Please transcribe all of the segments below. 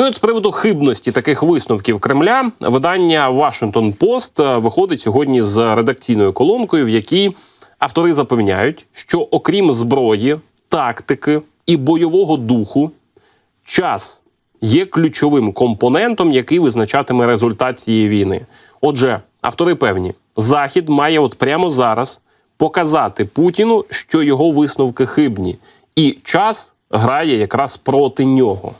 Ну і от з приводу хибності таких висновків Кремля видання Washington Post е, виходить сьогодні з редакційною колонкою, в якій автори запевняють, що окрім зброї, тактики і бойового духу, час є ключовим компонентом, який визначатиме результат цієї війни. Отже, автори певні, Захід має от прямо зараз показати Путіну, що його висновки хибні, і час грає якраз проти нього.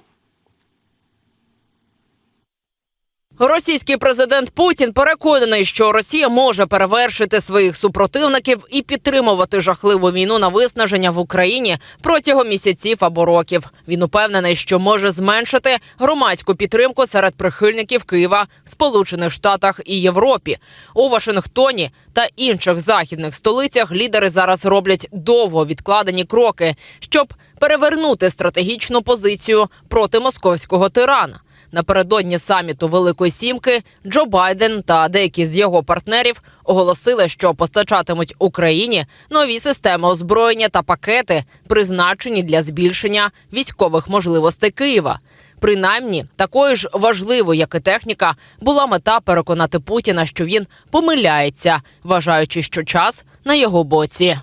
Російський президент Путін переконаний, що Росія може перевершити своїх супротивників і підтримувати жахливу війну на виснаження в Україні протягом місяців або років. Він упевнений, що може зменшити громадську підтримку серед прихильників Києва Сполучених Штатах і Європі. У Вашингтоні та інших західних столицях лідери зараз роблять довго відкладені кроки, щоб перевернути стратегічну позицію проти московського тирана. Напередодні саміту Великої Сімки Джо Байден та деякі з його партнерів оголосили, що постачатимуть Україні нові системи озброєння та пакети, призначені для збільшення військових можливостей Києва. Принаймні, такою ж важливою, як і техніка, була мета переконати Путіна, що він помиляється, вважаючи, що час на його боці.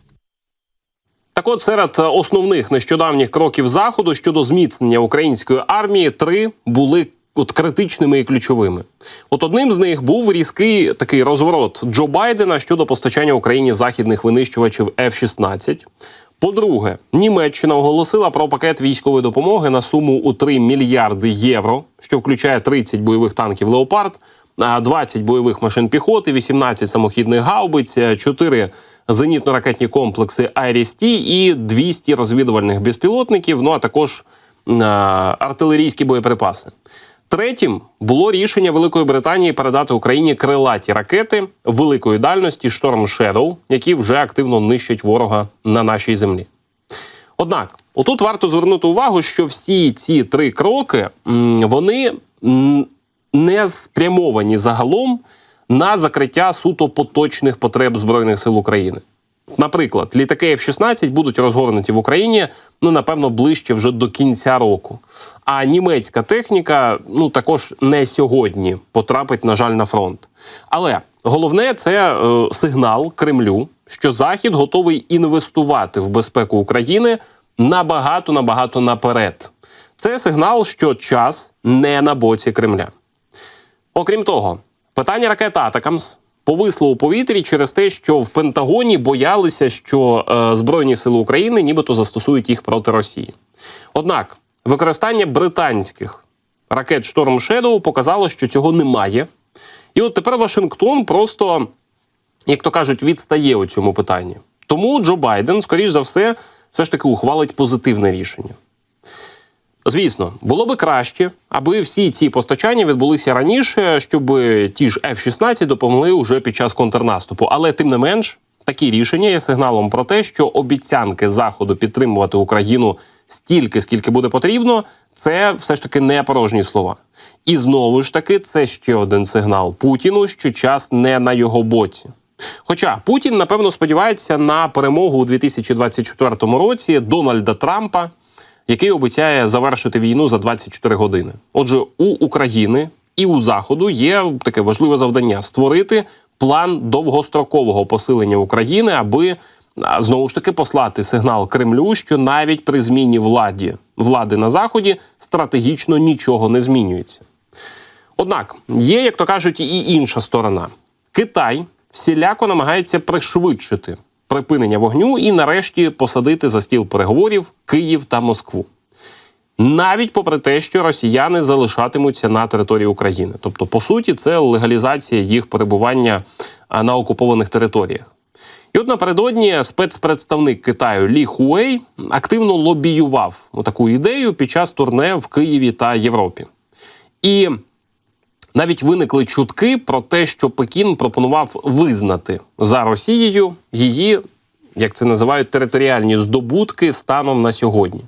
Так от серед основних нещодавніх кроків заходу щодо зміцнення української армії три були от критичними і ключовими. От одним з них був різкий такий розворот Джо Байдена щодо постачання Україні західних винищувачів F-16. По-друге, Німеччина оголосила про пакет військової допомоги на суму у 3 мільярди євро, що включає 30 бойових танків Леопард, 20 бойових машин піхоти, 18 самохідних гаубиць, 4 зенітно-ракетні комплекси «Айріс-Ті» і 200 розвідувальних безпілотників. Ну а також артилерійські боєприпаси. Третім було рішення Великої Британії передати Україні крилаті ракети великої дальності Storm Shadow, які вже активно нищать ворога на нашій землі. Однак, отут варто звернути увагу, що всі ці три кроки вони не спрямовані загалом на закриття суто поточних потреб збройних сил України. Наприклад, літаки F-16 будуть розгорнуті в Україні ну напевно ближче вже до кінця року. А німецька техніка ну також не сьогодні потрапить, на жаль, на фронт. Але головне це е, сигнал Кремлю, що Захід готовий інвестувати в безпеку України набагато набагато наперед. Це сигнал, що час не на боці Кремля. Окрім того, питання ракет Атакамс повисло у повітрі через те, що в Пентагоні боялися, що е, Збройні сили України нібито застосують їх проти Росії. Однак використання британських ракет Шторм Shadow показало, що цього немає. І от тепер Вашингтон просто, як то кажуть, відстає у цьому питанні. Тому Джо Байден, скоріш за все, все ж таки ухвалить позитивне рішення. Звісно, було би краще, аби всі ці постачання відбулися раніше, щоб ті ж F-16 допомогли уже під час контрнаступу. Але тим не менш, такі рішення є сигналом про те, що обіцянки заходу підтримувати Україну стільки, скільки буде потрібно, це все ж таки не порожні слова. І знову ж таки, це ще один сигнал Путіну, що час не на його боці. Хоча Путін напевно сподівається на перемогу у 2024 році Дональда Трампа який обіцяє завершити війну за 24 години. Отже, у України і у Заходу є таке важливе завдання створити план довгострокового посилення України, аби знову ж таки послати сигнал Кремлю, що навіть при зміні владі влади на заході стратегічно нічого не змінюється. Однак є, як то кажуть, і інша сторона. Китай всіляко намагається пришвидшити припинення вогню і, нарешті, посадити за стіл переговорів Київ та Москву. Навіть попри те, що росіяни залишатимуться на території України, тобто, по суті, це легалізація їх перебування на окупованих територіях. І от напередодні спецпредставник Китаю Лі Хуей активно лобіював таку ідею під час турне в Києві та Європі. І навіть виникли чутки про те, що Пекін пропонував визнати за Росією її, як це називають, територіальні здобутки станом на сьогодні.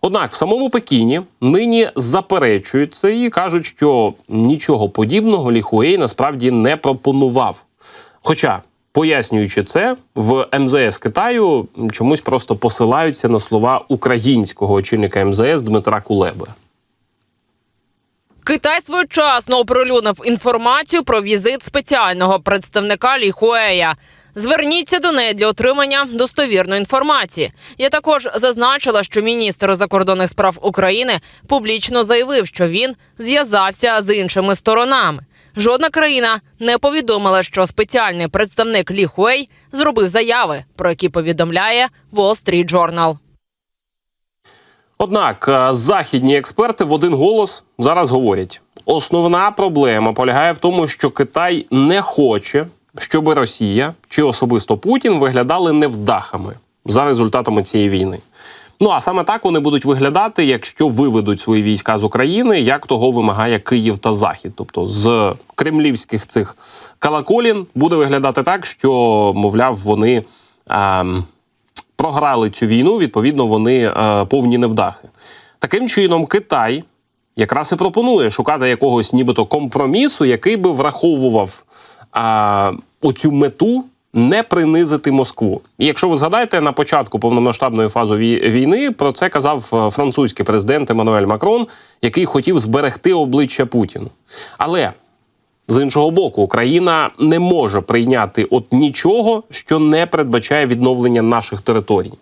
Однак в самому Пекіні нині заперечують це і кажуть, що нічого подібного Ліхуей насправді не пропонував. Хоча, пояснюючи це, в МЗС Китаю чомусь просто посилаються на слова українського очільника МЗС Дмитра Кулеби. Китай своєчасно оприлюднив інформацію про візит спеціального представника Лі Хуея. Зверніться до неї для отримання достовірної інформації. Я також зазначила, що міністр закордонних справ України публічно заявив, що він зв'язався з іншими сторонами. Жодна країна не повідомила, що спеціальний представник Лі зробив заяви, про які повідомляє Wall Street Journal. Однак е, західні експерти в один голос зараз говорять: основна проблема полягає в тому, що Китай не хоче, щоб Росія чи особисто Путін виглядали невдахами за результатами цієї війни. Ну а саме так вони будуть виглядати, якщо виведуть свої війська з України, як того вимагає Київ та Захід. Тобто з кремлівських цих калаколін буде виглядати так, що мовляв вони. ем, програли цю війну, відповідно, вони е, повні невдахи. Таким чином, Китай якраз і пропонує шукати якогось нібито компромісу, який би враховував е, оцю мету. Не принизити Москву. І якщо ви згадаєте, на початку повномасштабної фази війни про це казав е, французький президент Еммануель Макрон, який хотів зберегти обличчя Путіну. Але з іншого боку, Україна не може прийняти от нічого, що не передбачає відновлення наших територій.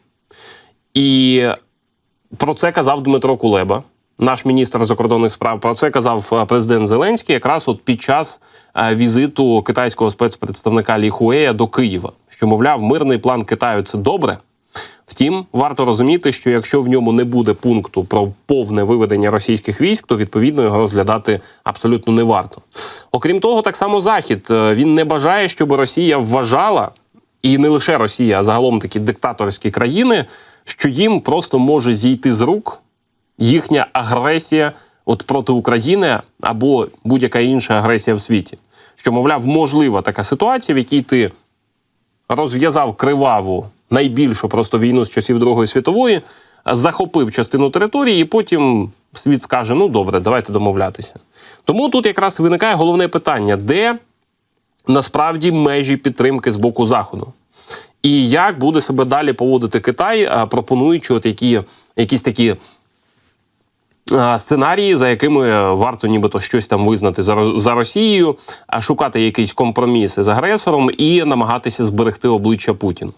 І про це казав Дмитро Кулеба, наш міністр закордонних справ. Про це казав е, президент Зеленський якраз от під час е, візиту китайського спецпредставника Лі Хуея до Києва, що мовляв, мирний план Китаю це добре. Втім, варто розуміти, що якщо в ньому не буде пункту про повне виведення російських військ, то відповідно його розглядати абсолютно не варто. Окрім того, так само Захід е, він не бажає, щоб Росія вважала, і не лише Росія, а загалом такі диктаторські країни, що їм просто може зійти з рук їхня агресія от проти України або будь-яка інша агресія в світі. Що, мовляв, можлива така ситуація, в якій ти розв'язав криваву найбільшу просто війну з часів Другої світової, захопив частину території, і потім світ скаже: ну добре, давайте домовлятися. Тому тут якраз виникає головне питання: де насправді межі підтримки з боку Заходу? І як буде себе далі поводити Китай, пропонуючи от які, якісь такі сценарії, за якими варто нібито щось там визнати за, за Росією, шукати якісь компроміси з агресором і намагатися зберегти обличчя Путіну.